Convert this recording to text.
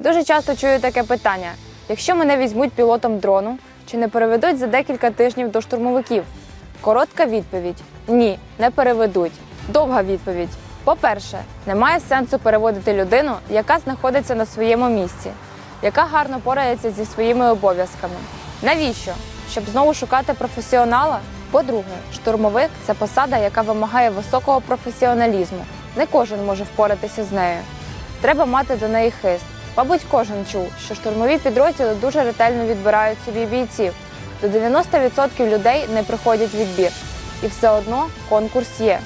Дуже часто чую таке питання: якщо мене візьмуть пілотом дрону, чи не переведуть за декілька тижнів до штурмовиків? Коротка відповідь: ні, не переведуть. Довга відповідь: по-перше, немає сенсу переводити людину, яка знаходиться на своєму місці, яка гарно порається зі своїми обов'язками. Навіщо? Щоб знову шукати професіонала? По-друге, штурмовик це посада, яка вимагає високого професіоналізму. Не кожен може впоратися з нею. Треба мати до неї хист. Мабуть, кожен чув, що штурмові підрозділи дуже ретельно відбирають собі бійців. До 90% людей не приходять відбір. І все одно конкурс є.